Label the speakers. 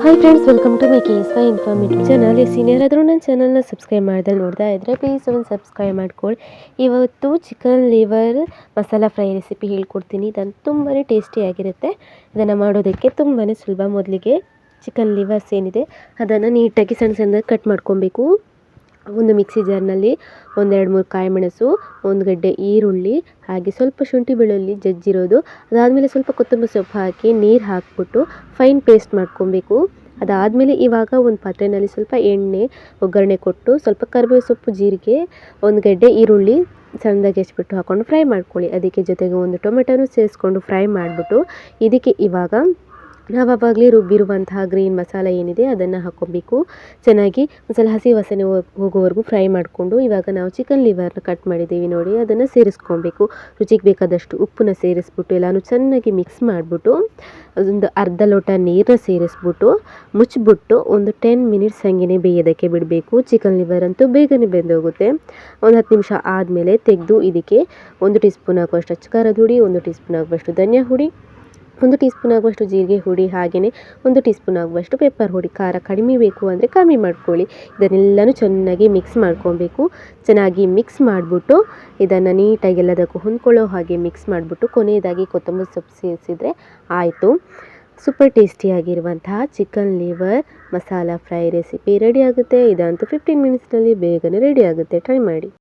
Speaker 1: Hi friends welcome to my K S Y informative channel senior ಆದರೂ ನನ್ನ ಚಾನಲ್ನ subscribe ಮಾಡಿದೆ ನೋಡ್ತಾ ಇದ್ದರೆ ಪ್ಲೀಸ್ ಒಂದು ಸಬ್ಸ್ಕ್ರೈಬ್ ಮಾಡ್ಕೊಳ್ಳಿ ಇವತ್ತು chicken liver masala fry recipe ಹೇಳ್ಕೊಡ್ತೀನಿ. ಇದನ್ನು ತುಂಬಾ ಟೇಸ್ಟಿಯಾಗಿರುತ್ತೆ ಇದನ್ನು ಮಾಡೋದಕ್ಕೆ ತುಂಬಾ ಸುಲಭ. ಮೊದಲಿಗೆ ಚಿಕನ್ ಲಿವರ್ಸ್ ಏನಿದೆ, ಅದನ್ನು ನೀಟಾಗಿ ಸಣ್ಣ ಸಣ್ಣದಾಗಿ ಕಟ್ ಮಾಡ್ಕೊಬೇಕು. ಒಂದು ಮಿಕ್ಸಿ ಜಾರ್ನಲ್ಲಿ ಒಂದೆರಡು ಮೂರು ಕಾಯಿ ಮೆಣಸು ಒಂದು ಗಡ್ಡೆ ಈರುಳ್ಳಿ, ಹಾಗೆ ಸ್ವಲ್ಪ ಶುಂಠಿ ಬೆಳ್ಳುಳ್ಳಿ ಜಜ್ಜಿರೋದು. ಅದಾದಮೇಲೆ ಸ್ವಲ್ಪ ಕೊತ್ತಂಬರಿ ಸೊಪ್ಪು ಹಾಕಿ ನೀರು ಹಾಕಿಬಿಟ್ಟು ಫೈನ್ ಪೇಸ್ಟ್ ಮಾಡ್ಕೊಬೇಕು. ಅದಾದಮೇಲೆ ಇವಾಗ ಒಂದು ಪಾತ್ರೆಯಲ್ಲಿ ಸ್ವಲ್ಪ ಎಣ್ಣೆ, ಒಗ್ಗರಣೆ ಕೊಟ್ಟು ಸ್ವಲ್ಪ ಕರಿಬೇವು ಸೊಪ್ಪು, ಜೀರಿಗೆ, ಒಂದು ಗಡ್ಡೆ ಈರುಳ್ಳಿ ಸಣ್ಣದಾಗಿ ಹೆಚ್ಚಿಬಿಟ್ಟು ಹಾಕ್ಕೊಂಡು ಫ್ರೈ ಮಾಡ್ಕೊಳ್ಳಿ. ಅದಕ್ಕೆ ಜೊತೆಗೆ ಒಂದು ಟೊಮೆಟೊನೂ ಸೇರಿಸ್ಕೊಂಡು ಫ್ರೈ ಮಾಡಿಬಿಟ್ಟು ಇದಕ್ಕೆ ಇವಾಗ ನಾವು ಆವಾಗಲೇ ರುಬ್ಬಿರುವಂತಹ ಗ್ರೀನ್ ಮಸಾಲ ಏನಿದೆ ಅದನ್ನು ಹಾಕ್ಕೊಬೇಕು. ಚೆನ್ನಾಗಿ ಒಂದ್ಸಲ ಹಸಿ ವಾಸನೆ ಹೋಗೋವರೆಗೂ ಫ್ರೈ ಮಾಡಿಕೊಂಡು ಇವಾಗ ನಾವು ಚಿಕನ್ ಲಿವರ್ನ ಕಟ್ ಮಾಡಿದ್ದೀವಿ ನೋಡಿ, ಅದನ್ನು ಸೇರಿಸ್ಕೊಬೇಕು. ರುಚಿಗೆ ಬೇಕಾದಷ್ಟು ಉಪ್ಪನ್ನ ಸೇರಿಸ್ಬಿಟ್ಟು, ಎಲ್ಲಾನು ಚೆನ್ನಾಗಿ ಮಿಕ್ಸ್ ಮಾಡಿಬಿಟ್ಟು, ಅದೊಂದು ಅರ್ಧ ಲೋಟ ನೀರನ್ನ ಸೇರಿಸ್ಬಿಟ್ಟು, ಮುಚ್ಚಿಬಿಟ್ಟು ಒಂದು ಟೆನ್ ಮಿನಿಟ್ಸ್ ಹಂಗೆ ಬೇಯೋದಕ್ಕೆ ಬಿಡಬೇಕು. ಚಿಕನ್ ಲಿವರ್ ಅಂತೂ ಬೇಗನೆ ಬೆಂದೋಗುತ್ತೆ. ಒಂದು ಹತ್ತು ನಿಮಿಷ ಆದಮೇಲೆ ತೆಗೆದು ಇದಕ್ಕೆ ಒಂದು ಟೀ ಸ್ಪೂನ್ ಹಾಕುವಷ್ಟು ಅಚ್ಚಕಾರದ ಹುಡಿ, ಒಂದು ಟೀ ಸ್ಪೂನ್ ಹಾಕುವಷ್ಟು ಧನಿಯಾ ಹುಡಿ ಒಂದು ಟೀ ಸ್ಪೂನ್ ಆಗುವಷ್ಟು ಜೀರಿಗೆ ಹುಡಿ ಹಾಗೆಯೇ ಒಂದು ಟೀ ಸ್ಪೂನ್ ಆಗುವಷ್ಟು ಪೆಪ್ಪರ್ ಹುಡಿ, ಖಾರ ಕಡಿಮೆ ಬೇಕು ಅಂದರೆ ಕಮ್ಮಿ ಮಾಡ್ಕೊಳ್ಳಿ. ಇದನ್ನೆಲ್ಲನೂ ಚೆನ್ನಾಗಿ ಮಿಕ್ಸ್ ಮಾಡ್ಕೊಬೇಕು. ಚೆನ್ನಾಗಿ ಮಿಕ್ಸ್ ಮಾಡಿಬಿಟ್ಟು ಇದನ್ನು ನೀಟಾಗಿ ಎಲ್ಲದಕ್ಕೂ ಹೊಂದ್ಕೊಳ್ಳೋ ಹಾಗೆ ಮಿಕ್ಸ್ ಮಾಡಿಬಿಟ್ಟು ಕೊನೆಯದಾಗಿ ಕೊತ್ತಂಬರಿ ಸೊಪ್ಪು ಸೇರಿಸಿದರೆ ಆಯಿತು. Super ಟೇಸ್ಟಿಯಾಗಿರುವಂತಹ chicken liver masala fry recipe ready ಆಗುತ್ತೆ. ಇದಂತೂ ಫಿಫ್ಟೀನ್ ಮಿನಿಟ್ಸ್ನಲ್ಲಿ ಬೇಗನೆ ರೆಡಿ ಆಗುತ್ತೆ. ಟ್ರೈ ಮಾಡಿ.